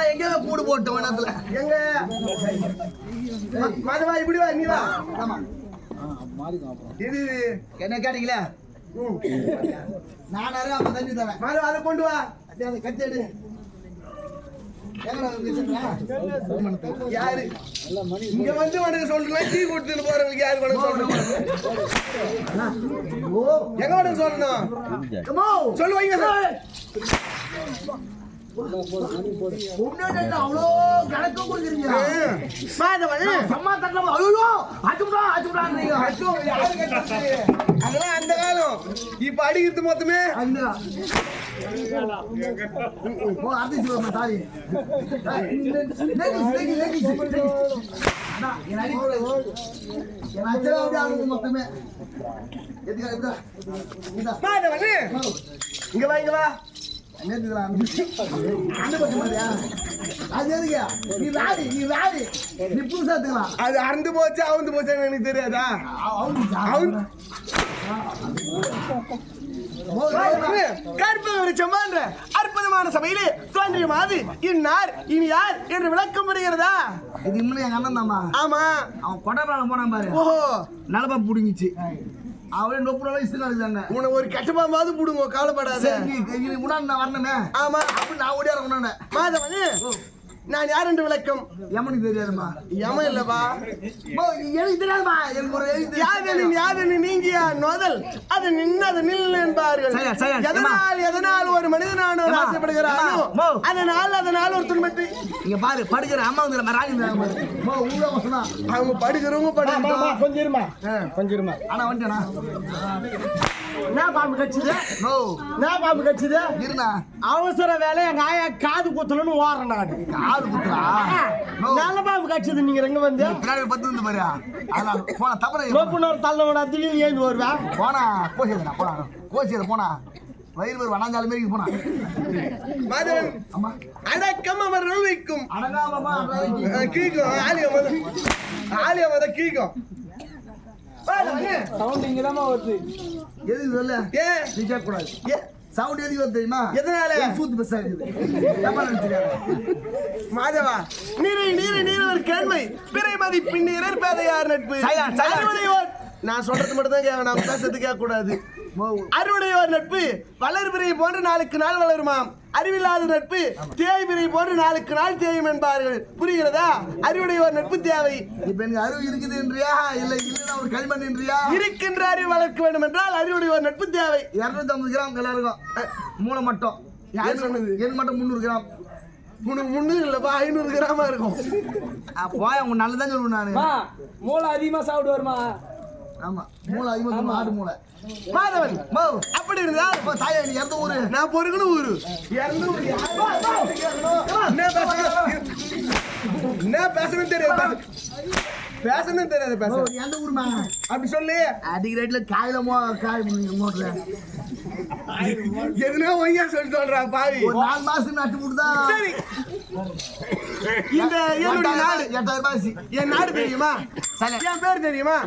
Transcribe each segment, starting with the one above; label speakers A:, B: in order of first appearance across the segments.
A: அதுக்கான எங்கேயோ கூடு போட்டு வனத்துல.
B: எங்க? மாதவா இப்படி வா நீ வா.
A: ஆமா.
B: இது
A: என்ன கேட்டீங்களா. நான் நிறைய அப்ப தண்ணி தரேன்
B: மாதவா அதை கொண்டு வா.
A: அதை கத்தி எடு.
B: யாரு? இங்க வந்து உனக்கு சொல்றேன் டீ கொடுத்துட்டு யாரு சொல்லணும்?
A: ஓ
B: எங்க உனக்கு சொல்லணும்?
A: கமோ
B: சொல்லு வைங்க சார்
A: முன்னாடி அவ்வளோ கணக்கு கொடுக்குறீங்க சம்மா தட்டலாம் ஐயோ அச்சுடா?
B: அதெல்லாம் அந்த காலம். இப்ப அடிக்கிறது மொத்தமே
A: அந்த மொத்தமே.
B: இங்க வா இங்க வா.
A: அது
B: அறந்து போச்சு அவுந்து போச்சான்னு எனக்கு தெரியாதா?
A: அவன்
B: கற்பக விருட்சம் போன்ற அற்புதமான சபையிலே தோன்றிய மாது இன்னார் இனி யார் என்று விளக்கம் வருகிறதா?
A: இது இன்னும் எங்க அண்ணன் தாமா
B: ஆமா.
A: அவன் கொண்டாடுறான் போனான் பாரு.
B: ஓஹோ.
A: நலப்பா புடுங்கிச்சு. அவரே நொப்பு நாள் இஸ்து நடக்குதாங்க
B: உனக்கு ஒரு கெட்டபாமாவது புடுங்க கவலைப்படாத.
A: முன்னாடி நான் வரணுமே.
B: ஆமா
A: அப்படி நான் ஓடியார கொண்டாட
B: மாதவன் நான் யார் என்று விளக்கம்?
A: எமனுக்கு தெரியாதுமா.
B: யம இல்லப்பா.
A: எழுதி தெரியாதுமா எனக்கு ஒரு
B: யாதனின் யாதனி நீங்கிய நோதல் அது நின்னது நில் என்பார்கள். எதனால் எதனால் ஒரு மனிதனான
A: ஏம்மா,
B: ஆசைப்படுகிறானோ
A: ஏம்மா, மோ.
B: அதனால் அதனால் ஒரு துன்பத்தை
A: இங்க பாரு படுக்கிற அம்மா வந்து
B: அவங்க படுக்கிறவங்க
C: கொஞ்சம் இருமா கொஞ்சம் இருமா
A: ஆனா வந்துட்டேனா
C: என்ன பாம்பு கட்சிது
A: நோ
C: என்ன பாம்பு கட்சிது
A: இருண்ணா.
C: அவசர வேலை எங்க ஆயா காது குத்தலன்னு ஓடுறேன் நான்
A: காது குத்துறா? நோ
C: நல்ல பாம்பு கட்சிது நீங்க எங்க வந்து.
A: பின்னாடி பத்து வந்து பாரு. அதெல்லாம் போனா தப்புற
C: நோப்புனர் தள்ளவன திடீர்னு ஏந்து வருவேன்.
A: போனா கோசியதுண்ணா போனா கோசியது போனா. வயிறு வயிறு வனாஞ்சாலும் மாரி போனா.
B: மாதவன் அடக்கம் அவர் வைக்கும்
A: அடங்காமமா
B: கீக்கும் ஆலியம் ஆலியம் வந்து கீக்கும்
C: சவுண்ட் இங்க தான் வருது.
A: எதுக்கு சொல்ல?
B: ஏ?
A: நீ கேட்க கூடாது
B: ஏ,
A: சவுண்ட் எதுக்கு வருது தெரியுமா?
B: எதனால?
A: சூத்து தப்பா நினைச்சிருக்காங்க
B: மாதவா நீரை நீரை நீர் ஒரு கேள்மை பிறை மதி பின்னீரர் பேதையார் நட்பு. நான் சொல்றது மட்டும் தான் கேட்கணும். நான் பேசுறது கேட்க கூடாது அறுவடையோர் நட்பு வளர்பிறை போன்று நாளுக்கு நாள் வளருமாம். அறிவில்லாத நட்பு தேய்பிறை போன்று நாளுக்கு நாள் தேயும் என்பார்கள். புரிகிறதா? அறிவுடையோர் நட்பு தேவை.
A: இப்ப எனக்கு அறிவு இருக்குதுன்றியா இல்ல இல்லைன்னா ஒரு களிமண்ன்றியா
B: இருக்கின்ற அறிவு வளர்க்க வேண்டும் என்றால் அறிவுடையோர் நட்பு தேவை.
A: இருநூத்தி ஐம்பது கிராம் எல்லாருக்கும் மூளை மட்டும்.
B: யார் சொன்னது?
A: என் மட்டும் முந்நூறு கிராம்.
B: உனக்கு முந்நூறு இல்லப்பா ஐநூறு கிராமா இருக்கும்.
A: போய் உங்க நல்லதான் சொல்லுவேன் நானு.
C: மூளை அதிகமா சாப்பிடுவாருமா?
A: ஆமா. மூளை அதிகமா சொல்லுவேன், ஆடு மூளை.
B: மாதவன் அப்படி இருந்தால்
A: அப்ப தாயா நீ இறந்த ஊரு.
B: நான் பொறுக்கணும் ஊரு. என்ன பேசணும் தெரியாது. பேச- பேசணும் தெரியாது பேச.
A: எந்த ஊருமா?
B: அப்படி சொல்லி.
A: அடிக்க ரேட்ல காயில மோ காய் மோட்டுற.
B: எதுனா ஒய்யா சொல்லி சொல்றா பாவி.
A: நாலு மாசம் நட்டு போட்டுதான்
B: சரி. இந்த என்னுடைய நாடு.
A: எட்டாயிரம்.
B: என் நாடு தெரியுமா. என் பேர் தெரியுமா?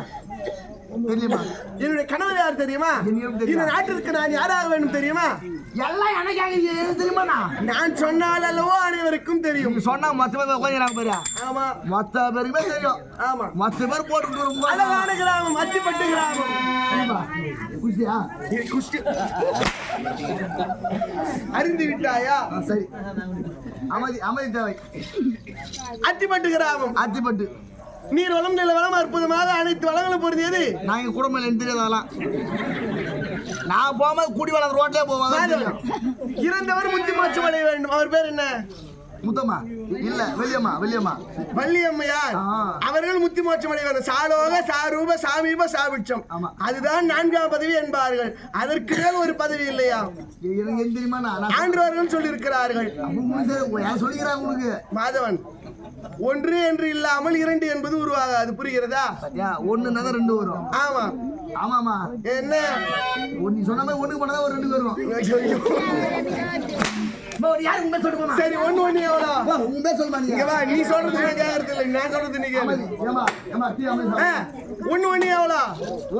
A: தெரியுமா?
B: என்னுடைய கணவர் யார் தெரியுமா?
A: தெரியும்.
B: இந்த நாட்டிற்கு நான் யாராக வேண்டும் தெரியுமா?
A: எல்லாம் எனக்கு எது தெரியுமாண்ணா
B: நான் சொன்னால் அல்லவோ அனைவருக்கும் தெரியும்.
A: சொன்னா மொத்த பேர் உட்காந்துறாங்க பாரு.
B: ஆமா.
A: மொத்த பேருக்குமே தெரியும்.
B: ஆமா.
A: மொத்த பேர் போட்டு
B: அழகான கிராமம் அத்திப்பட்டு கிராமம்.
A: குஷியா
B: நீ குஷ்டி. அறிந்து விட்டாயா?
A: சரி. அமைதி அமைதி தேவை.
B: அத்திப்பட்டு கிராமம்.
A: அத்திப்பட்டு
B: நீர் வளம் நில வளம் அற்புதமாக அனைத்து வளங்களும் பொருந்தியது.
A: நான் எங்க குடும்பம் எனக்கு தெரியாது அதெல்லாம் நான் போகும்போது குடி வளர்ந்த ரோட்லயே போவாங்க
B: இறந்தவர் முத்தி மாற்றம் அடைய வேண்டும். அவர் பேர் என்ன?
A: முத்தம்மா. இல்ல வெளியம்மா வெளியம்மா
B: வள்ளியம்மையார். அவர்கள் முத்தி மோட்சம் அடைவார்கள் சாலோக சாரூப சாமீப சாபிட்சம். அதுதான் நான்காம் பதவி என்பார்கள். அதற்கு மேல் ஒரு பதவி இல்லையா? ஆண்டவர்கள் சொல்லியிருக்கிறார்கள்.
A: யார் சொல்லிக்கிறாங்க உனக்கு
B: மாதவன். ஒன்று என்று இல்லாமல் இரண்டு என்பது உருவாகாது. புரிகிறதா?
A: ஒண்ணுன்னா தான் ரெண்டு வரும்.
B: ஆமா.
A: ஆமாமா
B: என்ன?
A: நீ சொன்ன மாதிரி ஒண்ணுக்கு பண்ணா ஒரு ரெண்டு வரும்
B: சரி ஒண்ணு ஒண்ணு எவ்வளோ?
A: உண்மை சொல்லுமா
B: நீ? சொல்றது கேட்கறது நான் சொல்றது நீ ஒண்ணு ஒண்ணு எவ்வளோ?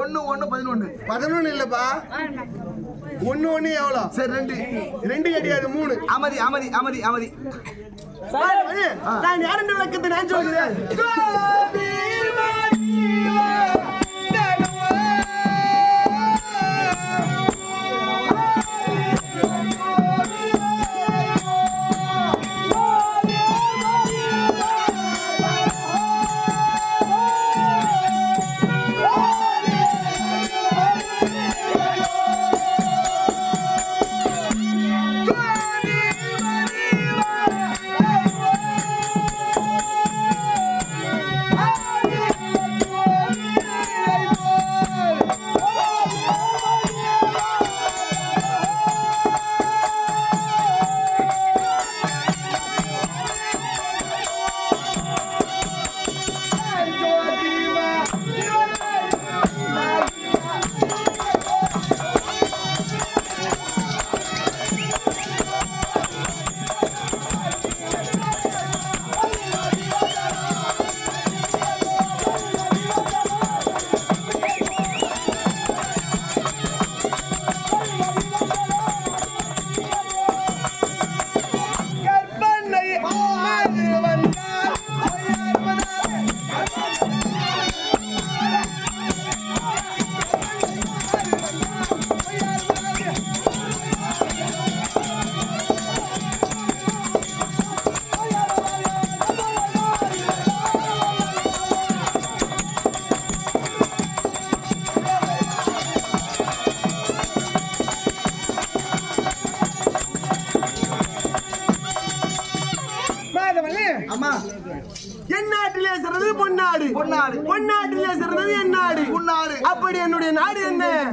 A: ஒண்ணு ஒண்ணு பதினொன்னு.
B: பதினொன்னு இல்லப்பா. ஒண்ணு ஒண்ணு எவ்வளோ?
A: சரி ரெண்டு.
B: ரெண்டு கிடையாது மூணு.
A: அமதி அமதி அமதி அமதி.
B: நான் யாருன்ற விளக்கத்தை நான் சொல்கிறேன்.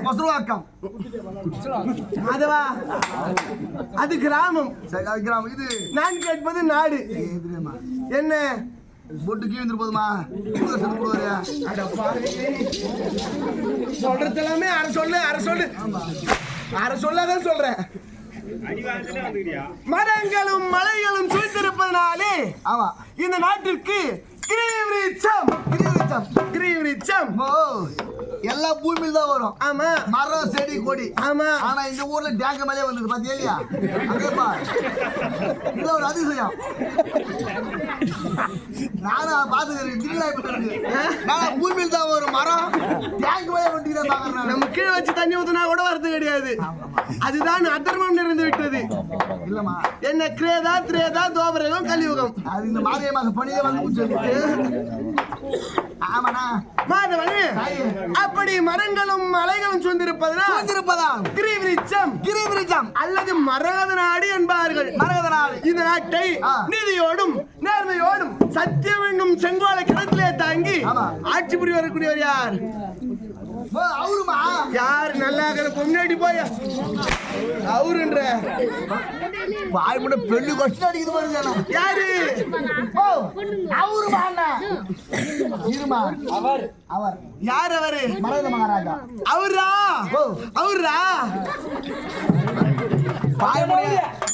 A: மசுருவாக்கம்
B: மாதவா அது கிராமம்.
A: சரி அது கிராமம். இது
B: நான் கேட்பது நாடு. என்ன?
A: பொட்டு கீழ் வந்துட்டு போதுமா
B: சொல்றது எல்லாமே அரை சொல்லு அரை சொல்லு. அரை சொல்லாதான் சொல்றேன். மரங்களும் மலைகளும் சூழ்ந்திருப்பதனாலே
A: ஆமா.
B: இந்த நாட்டிற்கு கிரீவிரிச்சம்.
A: கிரிவிச்சம்
B: கிரீவிரிச்சம்.
A: ஓ. எல்லா பூமியில தான் வரும்.
B: ஆமா.
A: மரம் செடி கொடி.
B: ஆமா.
A: ஆனா இந்த ஊர்ல டேங்க மேலே வந்தது பாத்தியா இல்லையா? அங்கேப்பா இது ஒரு அதிசயம். நானும் பாத்துக்கிறேன் திருவிழா நான் பூமியில் தான் ஒரு மரம். டேங்க் மேலே வந்துட்டு பாக்குறேன்
B: நம்ம கீழே வச்சு தண்ணி ஊத்துனா கூட வரது கிடையாது. அதுதான் அதர்மம் நிறைந்து விட்டது.
A: இல்லம்மா.
B: என்ன கிரேதா திரேதா தோபரகம் கலியுகம்
A: அது இந்த மாரிய மாசம் பணியே வந்து முடிச்சது ஆமாண்ணா.
B: மாதவனே. அப்படி மரங்களும் மலைகளும் சூழ்ந்திருப்பதனால்
A: வந்திருப்பதாம்
B: கிரீவிரிச்சம்.
A: கிரிவிரிச்சம்.
B: அல்லது மரகத நாடு என்பார்கள்.
A: மரகத நாடு.
B: இந்த நாட்டை. நீதியோடும் நேர்மையோடும் சத்தியம் என்னும் செங்கோல கிணத்திலே தாங்கி. ஆட்சி புரிய வரக்கூடியவர் யார்? யார் நல்லா இருக்கிற முன்னாடி போய். அவருன்ற.
A: வாய் முன்ன பெண்ணு கொஸ்டின் அடிக்குது பாருங்க
B: யாரு?
A: இருமா. அவர். அவர்.
B: யார் அவரு?
A: மரகத மகாராஜா.
B: அவரா. அவரா?
A: பாய்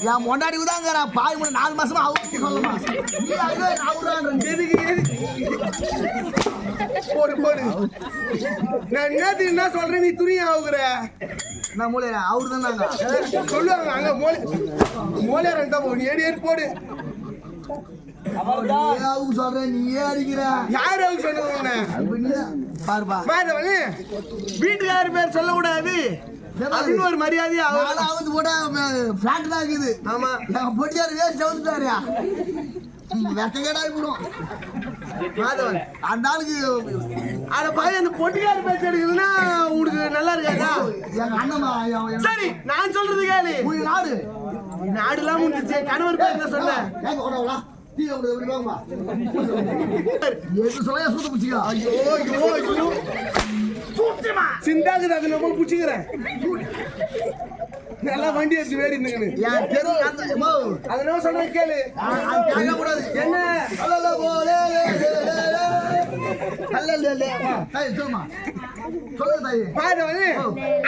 A: என் முன்னாடி உதாங்க நான் பாய் நாலு மாசமா அவருக்கு சொல்லுமா நீ
B: எதுக்கு எதுக்கு? போடு போடு. நான் என்னத்துக்கு என்ன சொல்றேன்? நீ துணி ஆகுற
A: நான் மூலையில அவரு தான் நாங்க
B: சொல்லுவாங்க அங்க மோலே மோலே ரெண்டா போடு. ஏடி ஏடி போடு வீட்டுக்காரர் பேர் சொல்லக்கூடாது. அப்படின்னு ஒரு மரியாதையா அவர்
A: நானும் அவுந்து போட்டா ஃபேண்ட் தான் இருக்குது.
B: ஆமா.
A: எங்க பொட்டியார் வேஸ்ட் அவுந்துட்டாரு வெக்க கேடாகி போடும்
B: மாதவன்
A: அந்த ஆளுக்கு
B: அத பாய் அந்த பொட்டிக்கார பேச்சு எடுக்குதுன்னா உனக்கு நல்லா இருக்காதா?
A: எங்க அண்ணமா என் என்
B: சரி நான் சொல்றது கேளு.
A: உங்க நாடு.
B: நாடுலாம் முடிஞ்சிச்சு. கணவர் பேர்
A: எது சொல்ல சுத்த பிடிச்சிக்கா.
B: ஐயோ ஐயோ ஐயோ. சிந்தாக்குது அது நம்ம புடிச்சுக்கிறேன். நல்லா வண்டி எடுத்து வேடி இருந்துங்கன்னு
A: என் தெரு அந்த எம்மோ,
B: அது என்ன சொல்றேன் கேளு. என்ன?
A: அல்லல்ல போலே, லே,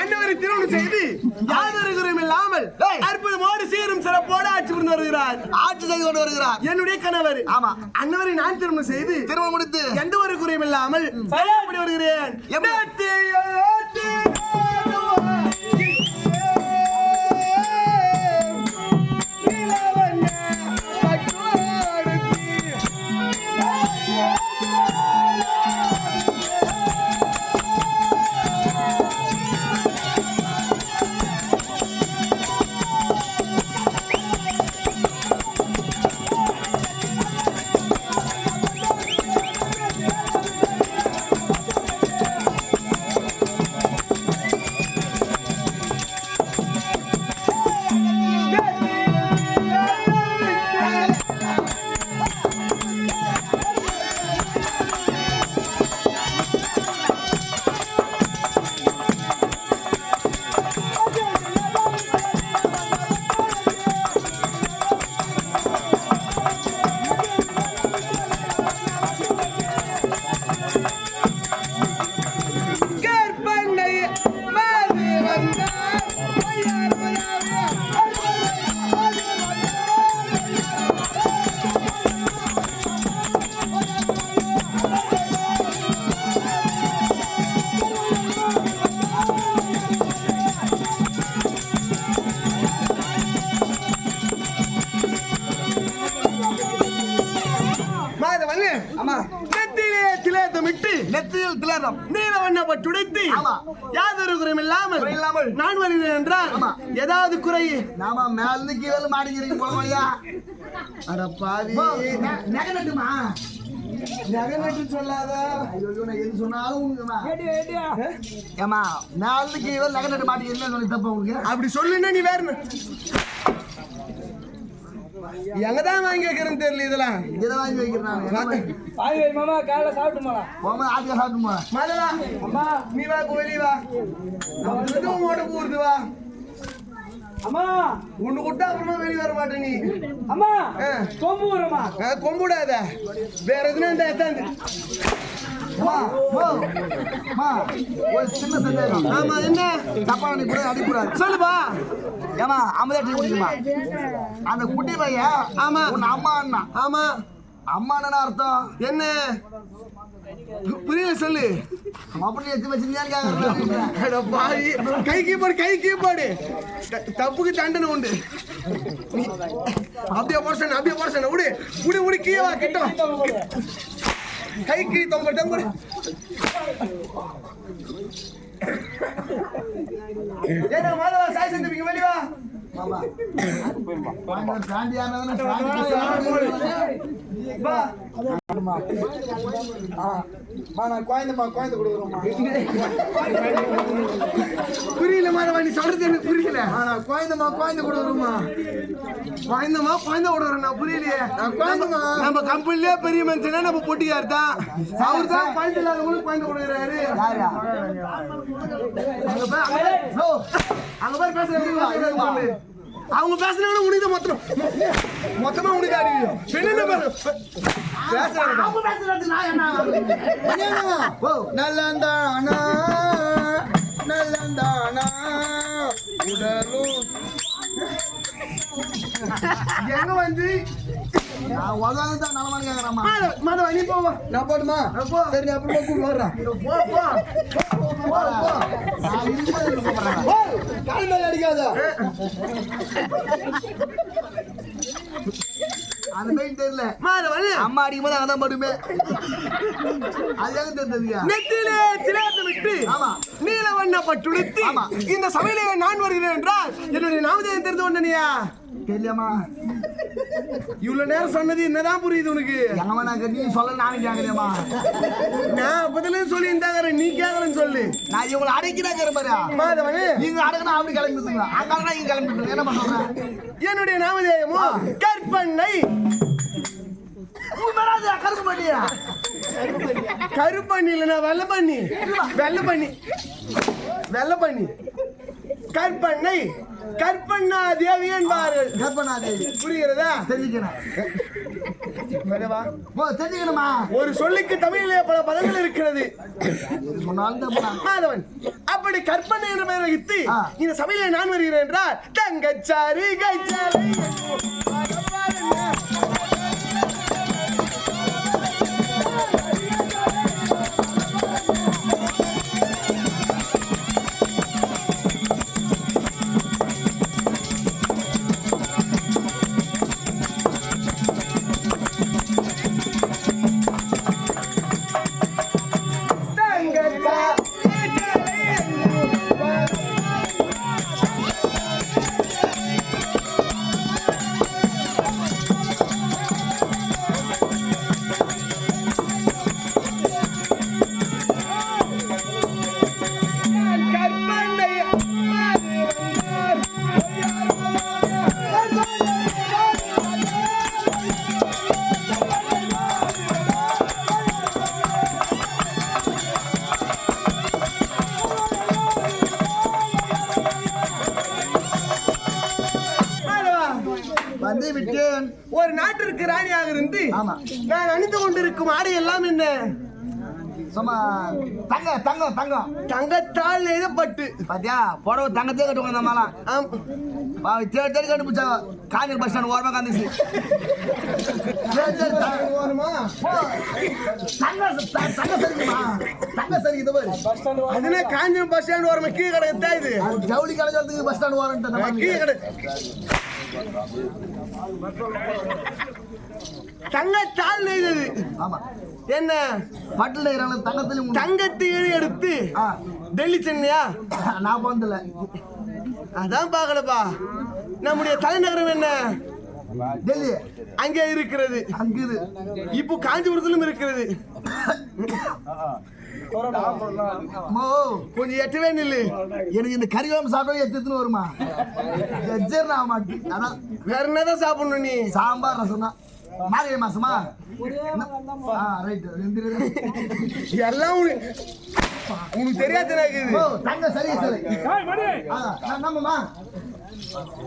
B: அன்னவரை திருமணம் செய்து யாதொரு குறையும் இல்லாமல். அற்புதமோடு சீரும் சிறப்போடு ஆட்சி புரிந்து வருகிறார்.
A: ஆட்சி செய்து கொண்டு வருகிறார்.
B: என்னுடைய கணவர்.
A: ஆமா.
B: அன்னவரை நான் திருமணம் செய்து
A: திருமணம் முடித்து.
B: எந்த ஒரு குறையும் இல்லாமல் வருகிறேன்.
A: நெத்தியில் திலகம்.
B: நீல
A: ஆமா.
B: யாதொரு குறையும் இல்லாமல்
A: இல்லாமல்.
B: நான் வருகிறேன் என்றால். ஏதாவது குறை?
A: நாம மேல இருந்து கீழே மாடிக்கிறீங்க போலமையா
B: அட பாவி.
A: நகை நட்டுமா
B: நகனட்டு சொல்லாத.
A: ஐயோ நான் எது சொன்னாலும் ஏமா இருந்து கீழே நகை நட்டு மாட்டிக்கிறீங்க சொல்லி தப்பா உங்களுக்கு?
B: அப்படி சொல்லுன்னா நீ வேற? எங்கதான் வாங்கி வைக்கிறேன்னு தெரியல இதெல்லாம்.
A: இதை வாங்கி வைக்கிறேன் வாங்கி-
C: பாய் மாமா காலைல சாப்பிட்டு போலாம்
A: போகும்போது ஆட்டியா சாப்பிட்டுமா?
B: மலரா
C: அம்மா
B: நீ வா வெளிய வா. ஓட போறது வா.
C: அம்மா
B: உன்னை விட்டா அப்புறமா வெளிய வர மாட்டே நீ.
C: அம்மா. கொம்பு வருமா
B: ஆ, கொம்புடாத வேற எதுனா இந்த எத்தாந்து
A: சின்ன சந்தேகம்.
B: ஆமா என்ன?
A: தப்பா நீ கூட அடிக்கூடாது
B: சொல்லுப்பா.
A: ஏமா அம்மதா டீ குடிக்குமா அந்த குட்டி பையன்
B: ஆமா.
A: உன் அம்மா அண்ணா.
B: ஆமா.
A: அம்மா என்ன அர்த்தம்.
B: என்ன? புரியல சொல்லு?
A: அப்படி எடுத்து
B: பாவி. கை கீப்பாடு கை கீப்பாடு தப்புக்கு தண்டனை உண்டு. அப்படியே போட அப்படியே போட சொன்ன. விடு விடு விடு கீழே வா கிட்ட வா. கை கீ தொங்க தொங்க ஏடா மாதவா சாய் சந்திப்பிங்க வெளிய
A: குழந்தைமா குழந்தை கொடுக்குறோம்மா
B: புரியல மாதவா நீ சொல்றது எனக்கு புரியல
A: நான் குழந்தைமா குழந்தை கொடுக்குறோம்மா
B: குழந்தமா குழந்தை நான் புரியலையே
A: குழந்தைமா.
B: நம்ம கம்பெனிலே பெரிய மனுஷனா நம்ம பொட்டிக்கார் தான் அவர் தான் குழந்தை இல்லாதவங்களுக்கு குழந்தை கொடுக்குறாரு அங்க போய் பேசுறேன் பேசுறாங்க அவங்க பேசுனாங்கன்னா உனக்கு மொத்தம். மொத்தமா உனக்கு அறிவு. என்னென்ன பாரு பேசுறாங்க.
A: அவங்க பேசுறது நான் என்ன ஓ நல்லந்தானா? நல்லந்தானா? உடலும்.
B: எங்க வந்து
A: நான் உதவி தான் நலமான்னு கேட்குறேம்மா
B: மாதவ மாதவ நீ போவா
A: நான் போட்டுமா. சரி நீ அப்புறமா கூப்பிட்டு வர்றேன்
B: போ போ.
A: நான் கூப்பிடுறேன்.
B: கால் மேல அடிக்காத.
A: அந்த மாதிரி தெரியல.
B: மாதவன்
A: அம்மா அடிக்கும்போது அங்கே தான் படுமே. அது எங்க தெரிஞ்சதுயா
B: நெத்திலே திலேத்து விட்டு
A: ஆமா.
B: நீல வண்ண பட்டுடுத்தி
A: ஆமா.
B: இந்த சபையிலே நான் வருகிறேன் என்றால் என்னுடைய நாமதேயம் தெரிந்து கொண்டனியா?
A: தெரியலையாம்மா
B: இவ்வளவு நேரம் சொன்னது என்னதான் புரியுது உனக்கு?
A: நான் நீ சொல்ல நானும் கேட்குறேம்மா
B: நான் அப்பதிலே சொல்லி இருந்தாங்க நீ கேட்கலன்னு சொல்லு.
A: நான் இவங்களை அடைக்கிறாங்க பாரு. நீங்க அடக்கணும் அப்படி கிளம்பிட்டுங்க அங்கே இங்க கிளம்பிட்டு என்ன பண்ணுறேன்
B: என்னுடைய நாமதேயமோ கற்பண்ணை
A: வராது கருப்பு பண்ணியா
B: கருப்பண்ணி இல்லைன்னா வெள்ளை பண்ணி வெள்ளை பண்ணி வெள்ளை பண்ணி கற்பண்ணை கற்பண்ணா தேவி என்பார்கள்.
A: கற்பனா தேவி.
B: புரிகிறதா?
A: தெரிஞ்சுக்கணுமா
B: ஒரு சொல்லுக்கு தமிழிலே பல பதங்கள் இருக்கிறது. அப்படி கற்பனை என்ற பெயர் வைத்து. இந்த சபையிலே நான் வருகிறேன் என்றால் தங்கச்சாரி கைச்சாரி ராணியாக இருந்து
A: ஆமா.
B: நான் அணிந்து கொண்டிருக்கும் ஆடை எல்லாம் என்ன?
A: சும்மா தங்க தங்கம் தங்கம்.
B: தங்கத்தால் எழுதப்பட்டு.
A: பாத்தியா? புடவை தங்கத்தே கட்டுவாங்க அந்த மாலாம் தேடி தேடி கண்டுபிடிச்சா காஞ்சிர் பஸ் ஸ்டாண்ட் ஓரமா காந்துச்சு
B: காஞ்சிபுரம் பஸ் ஸ்டாண்ட் ஓரமா கீழே கிடக்கத்தா இது?
A: அது ஜவுளி கலைஞரத்துக்கு பஸ் ஸ்டாண்ட் மாதிரி.
B: கீழே கிட தங்கத்தால் நெய்தது.
A: ஆமா.
B: என்ன?
A: பட்டில் நெய்கிறாங்க தங்கத்திலும் உண்டு.
B: தங்கத்தையும் எடுத்து டெல்லி சென்னையா?
A: நான் போனதில்ல.
B: அதான் பாக்கலப்பா நம்முடைய தலைநகரம் என்ன?
A: டெல்லி.
B: அங்கே இருக்கிறது.
A: அங்குது
B: இப்போ காஞ்சிபுரத்திலும் இருக்கிறது. கொஞ்சம் எட்டவே நில்லு.
A: எனக்கு இந்த கறிவேம் சாப்பிட்டா எத்துன்னு வருமா? எஜர் நான் மாட்டி அதான்.
B: வேற என்னதான் சாப்பிடணும் நீ?
A: சாம்பார் ரசம் தான் மார்கழி மாசமா ரைட்
B: எல்லாம் உனக்கு தெரியாது
A: தங்க சரி சரி.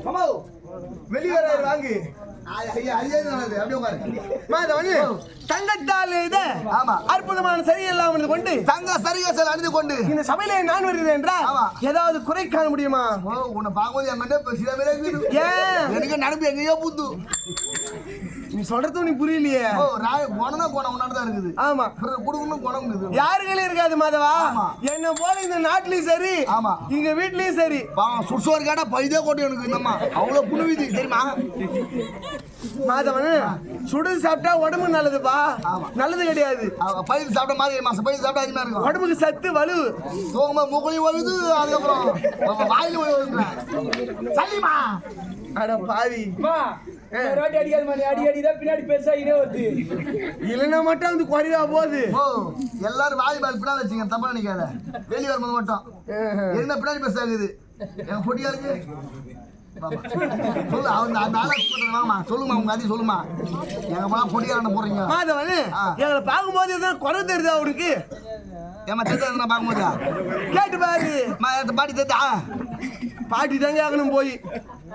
A: அம்மா
B: வெளியே வராது வாங்கு.
A: ஐயா ஐயா நல்லது அப்படியே உட்காரு.
B: மாதவனு தங்கத்தால் இத
A: ஆமா.
B: அற்புதமான சரியெல்லாம் வந்து கொண்டு
A: தங்க சரியா சார் அணிந்து கொண்டு.
B: இந்த சபையிலே நான் வருகிறேன் என்றால்
A: ஆமா.
B: ஏதாவது குறை காண முடியுமா?
A: ஓ உன்னை பார்க்கும்போது என் சில பேரே எனக்கு நடுப்பு எங்கேயோ புத்து
B: நீ சொல்றது உனக்கு புரியலையே.
A: ஓ ராய குணம்னா குணம் உன்னாண்டு தான் இருக்குது.
B: ஆமா.
A: குடுக்கணும் குணம் இருக்குது.
B: யாருகளே இருக்காது மாதவா. என்ன போல இந்த நாட்டிலயும் சரி
A: ஆமா.
B: இங்க வீட்லயும் சரி.
A: பாவம் சுட்சோர் கேட்டா பைதே கொண்டு எனக்கு இந்தம்மா அவ்வளோ புண்ணுவிது தெரியுமா?
B: மாதவன் சுடு சாப்பிட்டா உடம்பு நல்லதுப்பா. நல்லது கிடையாது.
A: பயிர் சாப்பிட்ட மாதிரி மாசம் பயிர் சாப்பிட்டா அதிகமாக இருக்கும்.
B: உடம்புக்கு சத்து வலு.
A: தூங்கும்போது மூக்குலையும் வருது அதுக்கப்புறம் வாயில வருது சல்லிமா
B: அட பாவி.
D: ரோட்டி அடி அடிதான். பின்னாடி பெருசாகினே வருது.
B: இல்லைன்னா மட்டும் வந்து குறைவா போகுது.
A: ஓ எல்லாரும் வாலிபால் பின்னாடி வச்சுங்க தப்பா நினைக்காத. வெளியே வரும்போது மட்டும். என்ன பின்னாடி பேச ஆகுது எங்க பொடியா இருக்கு. சொல்லு அவங்க அந்த ஆளா வாங்கம்மா சொல்லுமா உங்க அதி சொல்லுமா. எங்க போனா பொடியாரண்ண போறீங்க
B: மாதவன். எங்களை பார்க்கும்போது எதாவது குறை தெரியுதா அவனுக்கு
A: ஏமா தெரிஞ்சா நான் பார்க்கும்போதா?
B: கேட்டு பாரு.
A: பாட்டி தெரிஞ்சா
B: பாட்டி தாங்க ஆகணும் போய்.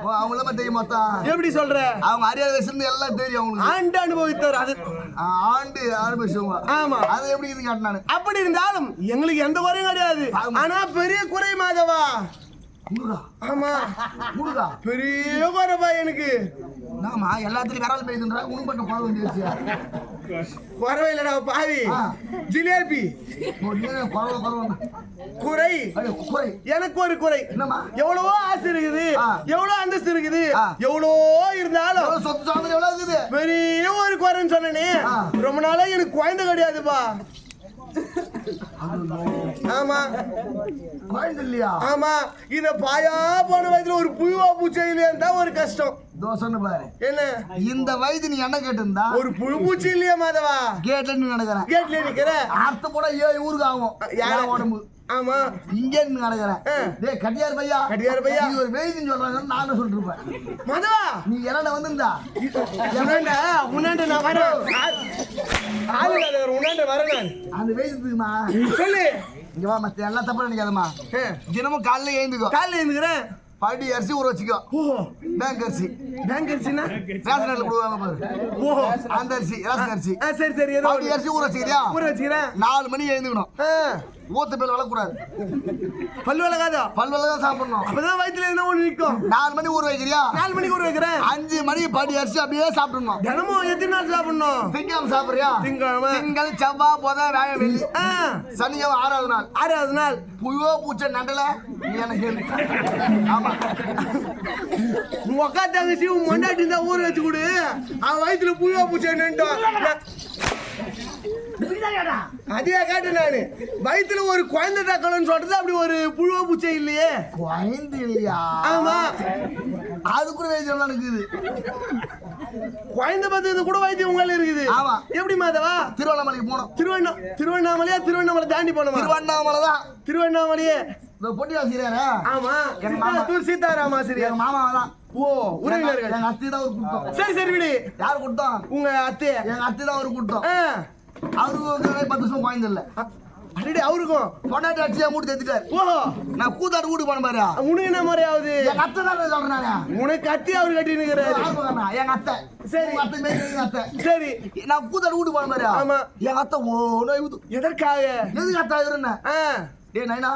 A: ஓ அவங்க எல்லாம் தெரியும் மொத்தம்.
B: எப்படி சொல்ற?
A: அவங்க அறியாத வயசுல இருந்து எல்லாம் தெரியும் அவங்களுக்கு.
B: ஆண்டு அனுபவித்தவர் அது.
A: ஆண்டு அனுபவிச்சவங்க.
B: ஆமா.
A: அது எப்படி இது காட்டினானு.
B: அப்படி இருந்தாலும் எங்களுக்கு எந்த குறையும் கிடையாது. ஆனா பெரிய குறை மாதவா
A: முருகா.
B: ஆமா.
A: முருகா.
B: பெரிய குறைப்பா எனக்கு.
A: நாமா எல்லாத்துலயும் விரல் பெய்யுதுன்றா உனக்கு மட்டும் குழந்தை வந்துருச்சு
B: குறவை இல்லடா பாவி. ஜிலேபி.
A: குறவை குறவை
B: குறை.
A: குறை.
B: எனக்கு ஒரு குறை.
A: என்னம்மா?
B: எவ்வளவோ ஆசை இருக்குது. எவ்வளவு அந்தஸ்து இருக்குது. எவ்வளோ இருந்தாலும்.
A: சொத்து சாதனை எவ்வளவு இருக்குது?
B: பெரிய ஒரு குறைன்னு சொன்னனே. ரொம்ப நாளா எனக்கு குழந்தை கிடையாதுப்பா. ஆமா.
A: குழந்தை இல்லையா?
B: ஆமா. இத பாயா போன வயதுல ஒரு புழுவா பூச்சையிலே இருந்தா ஒரு கஷ்டம்.
A: தோசைன்னு பாரு.
B: என்ன?
A: இந்த வயது நீ என்ன கேட்டிருந்தா?
B: ஒரு புழு பூச்சி இல்லையா மாதவா?
A: கேட்ல நீ நடக்கிறேன்
B: கேட்ல நிக்கிற?
A: அர்த்தம் கூட ஏழு ஊருக்கு ஆகும்.
B: யார?
A: உடம்பு.
B: ஆமா.
A: இங்கே நீ நடக்கிறேன். டேய் கட்டியார் பையா?
B: கட்டியார் பையா.
A: நீ ஒரு வெயிட்னு சொல்றாங்க நானும் சொல்லிட்டு இருப்பேன்
B: மாதவா?
A: நீ என்ன வந்திருந்தா?
B: உன்னாண்ட உன்னாண்ட நான் வரேன். ஆளு உன்னாண்ட வரேன் நான்.
A: அந்த வெயிட்டுமா
B: சொல்லு.
A: இங்க வா மத்த எல்லாம் தப்பா நினைக்காதம்மா. தினமும் காலையில எழுந்துக்கோ.
B: காலைல இருந்துக்கிறேன்
A: படி அரிசி ஊற வச்சுக்கோ. பேங்க் அரிசி.
B: பேங்க் அரிசினா?
A: ரேஷன் கடையில் கொடுவாங்க பாரு.
B: ஓ
A: அந்த அரிசி ரேஷன் அரிசி.
B: ஆ, சரி சரி.
A: படி அரிசி ஊற வச்சுக்கிறியா?
B: ஊற வச்சுக்கிறேன்.
A: நாலு மணி எழுந்துக்கணும்.
B: ஆ,
A: ஊத்து பேர் வளரக்கூடாது.
B: பல்லு விளக்காதோ?
A: பல்வெல்லாம் தான் சாப்பிடணும்.
B: அப்பதான் வயித்துல எதுனா ஒண்ணு நிக்கும்.
A: நாலு மணி ஊற வைக்கிறியா?
B: நாலு மணிக்கு ஊற வைக்கிறேன்.
A: அஞ்சு மணி படி அரிசி அப்படியே சாப்பிடணும்.
B: தினமும் எத்தனை நாள் சாப்பிடணும்?
A: திங்கம் சாப்பிடுறியா?
B: திங்கக்கிழமை.
A: திங்கள் செவ்வாய் புதன் வியாழன் வெள்ளி. சனிக்கிழமை ஆறாவது நாள்.
B: ஆறாவது நாள்.
A: புயோ பூச்சை நண்டல ஆமா.
B: உங்க அக்கா தங்கச்சி உன் மண்டாட்டி இருந்தா ஊற வச்சு கொடு. அவன் வயித்துல புழுவா பூச்சி நின்ட்டோம் அதே கேட்டேன் நானு. வயித்துல ஒரு குழந்தை தக்கலன்னு சொல்றது அப்படி ஒரு புழுவா பூச்சை இல்லையே.
A: குழந்தை இல்லையா?
B: ஆமா.
A: அது கூட வேஜம் இருக்குது
B: குழந்தை பத்து கூட வைத்தியம் உங்கள இருக்குது.
A: ஆமா.
B: எப்படி மாதவா?
A: திருவண்ணாமலைக்கு போனோம்.
B: திருவண்ணா திருவண்ணாமலையா திருவண்ணாமலை தாண்டி போனோமா?
A: திருவண்ணாமலை தான்
B: திருவண்ணாமலையே
A: இந்த வாசிக்கிறாரா
B: ஆமா.
A: எங்க மாமா.
B: சித்தாத்தூர் சீதாராம் ஆசிரியர்
A: எங்க மாமா தான்
B: ஓ உறவினர்கள்.
A: எங்க அத்தி தான் ஒரு கூட்டம்.
B: சரி சரி விடு.
A: யார் கூட்டம்?
B: உங்க அத்தை.
A: எங்க அத்தி தான் ஒரு கூட்டம். அவருக்கு பத்து வருஷம் குழந்தை இல்ல
B: அடடே அவருக்கும்
A: பொண்டாட்டி அடிச்சு மூட்டு தேத்திட்டாரு.
B: ஓஹோ.
A: நான் கூத்தாடு கூட்டு போன பாரு
B: உனக்கு என்ன மாதிரி ஆகுது?
A: எங்க அத்தை தான் சொல்றேன் நானு.
B: உனக்கு கத்தி அவர் கட்டி நிக்கிறாரு
A: எங்க அத்தை.
B: சரி.
A: அத்தை எங்க அத்தை?
B: சரி.
A: நான் கூத்தாடு கூட்டு போன பாரு
B: ஆமா.
A: எங்க அத்தை ஓ
B: எதற்காக?
A: எதுக்கு அத்தா இருந்த டேய் நைனா.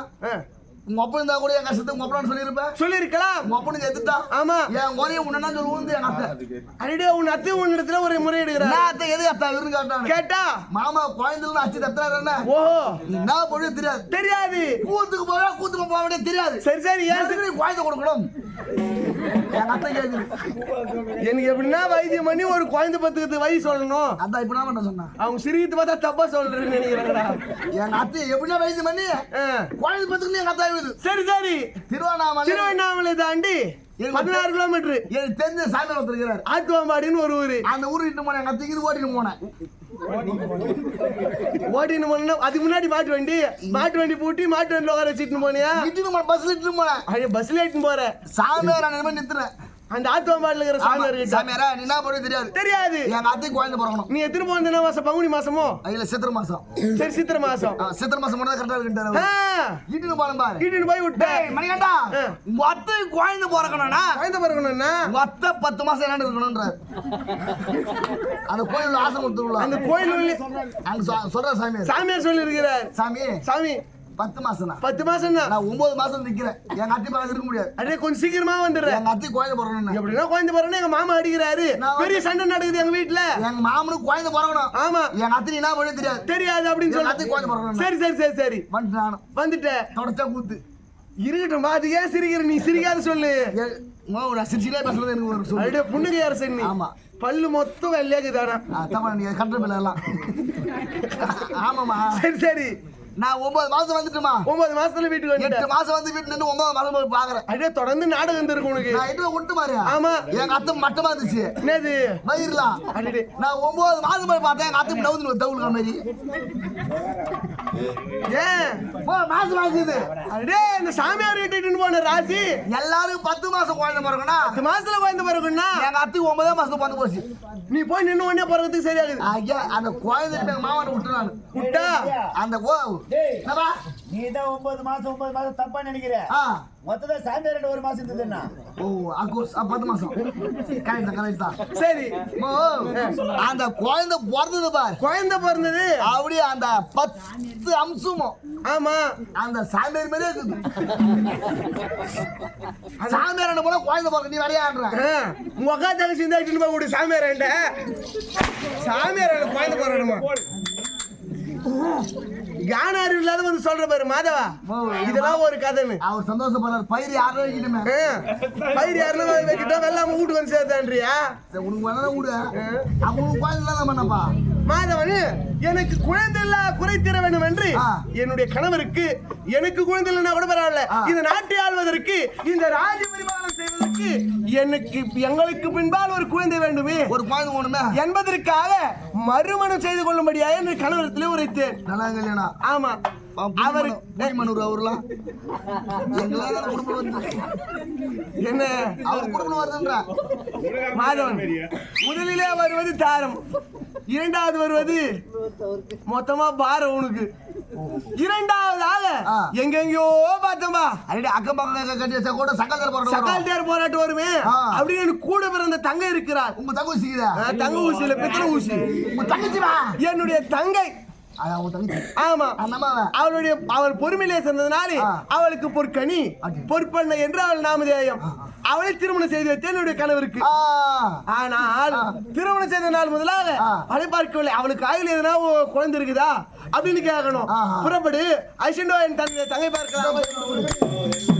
A: உங்க அப்பா இருந்தா கூட என் கஷ்டத்தை உங்க அப்பா சொல்லியிருப்பேன்
B: சொல்லியிருக்கலாம்.
A: உங்க அப்பனுக்கு எதிர்த்தா
B: ஆமா.
A: என் குறைய உன்னா சொல்லுவோம் எங்க அத்தை.
B: அடடே உன் அத்தை உன் இடத்துல ஒரு முறை
A: அத்தை எது அத்தா? இருந்து காட்டானு.
B: கேட்டா?
A: மாமா குழந்தைல அச்சு தத்துறாரு என்ன?
B: ஓஹோ.
A: என்ன பொழுது தெரியாது.
B: தெரியாது.
A: கூத்துக்கு போவா கூத்துக்கு போக தெரியாது.
B: சரி சரி ஏன்
A: குழந்தை கொடுக்கணும்.
B: எனக்கு எப்படின்னா வைத்தியம் பண்ணி ஒரு குழந்தை பத்துக்கிறது வழி சொல்லணும்.
A: அதான் இப்ப பண்ண சொன்னா
B: அவங்க சிரிக்கிட்டு பார்த்தா தப்பா சொல்றேன்னு நினைக்கிறாங்கடா
A: எங்க அத்தை எப்படின்னா வயசு பண்ணி. குழந்தை பத்துக்கு எங்க அத்தா
B: சரி சரி.
A: திருவண்ணாமலை.
B: திருவண்ணாமலை தாண்டி பதினாறு கிலோமீட்டர்.
A: எனக்கு தெரிஞ்ச சாமி ஒருத்தர் இருக்கிறார்.
B: ஆத்துவாம்பாடின்னு ஒரு ஊரு.
A: அந்த ஊருக்கு இட்டு போனேன். எங்க இது ஓட்டிட்டு போனேன்.
B: ஓட்டின்னு போனா அதுக்கு முன்னாடி மாட்டு வண்டி. மாட்டு வண்டி பூட்டி மாட்டு வண்டியில் உட்கார வச்சுட்டு போனியா?
A: இட்டுன்னு போனேன். பஸ்ல இட்டுன்னு போனேன்.
B: பஸ்ல ஏற்றின்னு போற.
A: சாமியார் நான் நினைவு நிறுத்துறேன்
B: அந்த ஆத்துவாம்பாடியில் இருக்கிற சாமியார் கிட்ட.
A: சாமியாரா நீ என்ன பண்ணுறது தெரியாது.
B: தெரியாது.
A: எங்க அத்தைக்கு குழந்தை பிறக்கணும்.
B: நீ எத்தனை போன என்ன மாசம் பங்குனி மாசமோ?
A: இல்ல சித்திர மாசம்.
B: சரி சித்திரை மாசம்.
A: சித்திர மாசம் மட்டும் கரெக்டா இருக்குன்றாரு
B: ஆ,
A: இட்டுன்னு போனேன் பாரு.
B: இட்டுன்னு போய் விட்டேன்
A: டேய், மணிகண்டா. உங்க அத்தைக்கு குழந்தை பிறக்கணும்னா
B: குழந்தை பிறக்கணும்னா?
A: உங்க அத்தை பத்து மாசம் என்ன இருக்கணும்ன்றாரு அந்த கோயில்ல ஆசை கொடுத்துருவா.
B: அந்த கோயில்
A: அங்க சொல்ற சாமியார்
B: சாமியார் சொல்லி இருக்கிறார்
A: சாமி.
B: சாமி
A: பத்து மாசம் தான்
B: பத்து மாசம் தான்
A: நான் ஒன்பது மாசம் நிக்கிறேன். எங்க அத்தை பக்கம் இருக்க முடியாது.
B: அடே கொஞ்சம் சீக்கிரமா வந்துடுறேன்.
A: எங்க அத்தை குழந்தை பிறக்கணும்
B: எப்படின்னா குழந்தை பிறகு எங்க மாமா அடிக்கிறாரு. பெரிய சண்டை நடக்குது எங்க வீட்டுல
A: எங்க மாமனுக்கு குழந்தை பிறக்கணும்.
B: ஆமா.
A: எங்க அத்தை என்ன பண்ணி தெரியாது.
B: தெரியாது அப்படின்னு
A: எங்க அத்தைக்கு குழந்தை
B: சொல்லி
A: பிறக்கணும்
B: சரி சரி சரி சரி.
A: வந்துட்டு நானும்
B: வந்துட்டேன்.
A: தொடச்சா கூத்து.
B: இருக்கட்டும் அது ஏன் சிரிக்கிற நீ சிரிக்காத சொல்லு.
A: நான் சிரிச்சுட்டே பேசுறது எனக்கு ஒரு சொல்லு.
B: அடே புண்ணுக்கு யார சரி
A: ஆமா.
B: பல்லு மொத்தம் வெள்ளையாக்குதானா
A: ஆ, தப்பா நீங்க கட்டுற பிள்ளை எல்லாம் ஆமாமா
B: சரி சரி.
A: நான் ஒன்பது மாசம் வந்துட்டுமா?
B: ஒன்பது மாசத்துல வீட்டுக்கு
A: எட்டு
B: வந்துட்டேன்
A: மாசம் வந்து வீட்டுல இருந்து ஒன்பது மாசம் போய் பாக்குறேன்.
B: அடே தொடர்ந்து நாடகம் இருக்கு உனக்கு.
A: நான் எட்டு விட்டு மாறியா?
B: ஆமா.
A: எங்க அத்தை மட்டமா இருந்துச்சு?
B: என்னது? அடடே
A: நான் ஒன்பது மாசம் போய் பார்த்தேன் எங்க அத்தை டவுன் தவுள் மாதிரி.
B: ஏன்
A: போ மாசம் மாசம்
B: அடே இந்த சாமியார் கிட்ட போன ராசி.
A: எல்லாரும் பத்து மாசம் குழந்தை பிறகுனா
B: பத்து மாசத்துல குழந்தை பிறகுன்னா
A: எங்க அத்தை ஒன்பதே மாசம் பிறந்து போச்சு.
B: நீ போய் நின்னு உடனே பிறகுறதுக்கு சரியாகுது.
A: ஐயா அந்த குழந்தை மாவட்ட விட்டு நான்.
B: விட்டா?
A: அந்த ஓ. என்னப்பா?
C: நீ தான் ஒன்பது மாசம் ஒன்பது மாசம் தப்பா நினைக்கிற. மொத்தம் சாமியார் ரெண்டு ஒரு மாசம் இருந்ததுன்னா?
A: ஓ அக்கோஸ் பத்து மாசம். கரெக்ட் தான் கரெக்ட் தான்.
B: சரி.
A: ஓ, அந்த குழந்தை பிறந்தது பார்.
B: குழந்தை பிறந்தது?
A: அப்படியே அந்த பத்து அம்சமும்
B: ஆமா.
A: அந்த சாமியார் மாதிரியே இருக்குது. சாமியார் என்ன போல குழந்தை பிறக்க நீ விளையாடுற
B: உங்க அக்கா தங்கச்சி இருந்தா இட்டுன்னு போய் விடு சாமியார் சாமியார் குழந்தை பிறக்கணுமா? ஞான அறிவு இல்லாத வந்து சொல்ற பாரு மாதவா. இதெல்லாம் ஒரு கதைன்னு.
A: அவர் சந்தோஷப்படுறாரு. பயிர் யாரும் வைக்கணுமே.
B: பயிர் யாருன்னா வைக்கிட்டா வெள்ளாம வீட்டுக்கு வந்து சேர்த்தான்றியா
A: சரி, உனக்கு வேணா விடு. உனக்கு குழந்தை இல்லாத பண்ணப்பா
B: மாதவன் எனக்கு குழந்தை இல்ல குறை தீர வேண்டும் என்று. என்னுடைய கணவருக்கு எனக்கு குழந்தை இல்லைன்னா கூட பரவாயில்ல. இந்த நாட்டை ஆள்வதற்கு இந்த ராஜ செய்வதற்கு எனக்கு எங்களுக்கு பின்பால் ஒரு குழந்தை வேண்டுமே.
A: ஒரு குழந்தை போகணுமே
B: என்பதற்காக மறுமணம் செய்து கொள்ளும்படியாக என்று கணவரத்திலே உரைத்தேன்.
A: நல்லா கல்யாணம்
B: ஆமா. அவர்
A: மனூர் அவர்லாம். எங்களால குடும்பம்
B: என்ன?
A: அவர் குடும்பம் வருதுன்றா.
B: மாதவன் முதலிலே வருவது தாரம். இரண்டாவது வருவது மொத்தமா பாரம் உனக்கு. இரண்டாவதாக
A: ஆ.
B: எங்கெங்கயோ பார்த்தோம்பா
A: அடி அக்கம் பக்கம் கட்டி வச்சா கூட சக்கத்தில் போடுறோம்
B: சக்கால் தேர் போராட்டம் வருமே. அப்படின்னு கூட பிறந்த தங்கை இருக்கிறார்
A: உங்க தங்க
B: ஆ, தங்க ஊசி இல்ல பித்தளை ஊசி.
A: உங்க தங்கச்சி வா.
B: என்னுடைய தங்கை. அவளுடைய அவள் பொறுமையிலே சேர்ந்ததுனாலே. அவளுக்கு பொற்கனி. பொற்பண்ண என்று அவள் நாமதேயம். அவளை திருமணம் செய்து வைத்தேன் என்னுடைய கணவருக்கு. ஆனால். திருமணம் செய்த நாள் முதலாக. அவளை பார்க்கவில்லை. அவளுக்கு ஆயில் எதனா குழந்தை இருக்குதா? அப்படின்னு கேட்கணும். புறப்படு. ஐசண்டோ என் தங்கை தங்கை பார்க்கலாம்.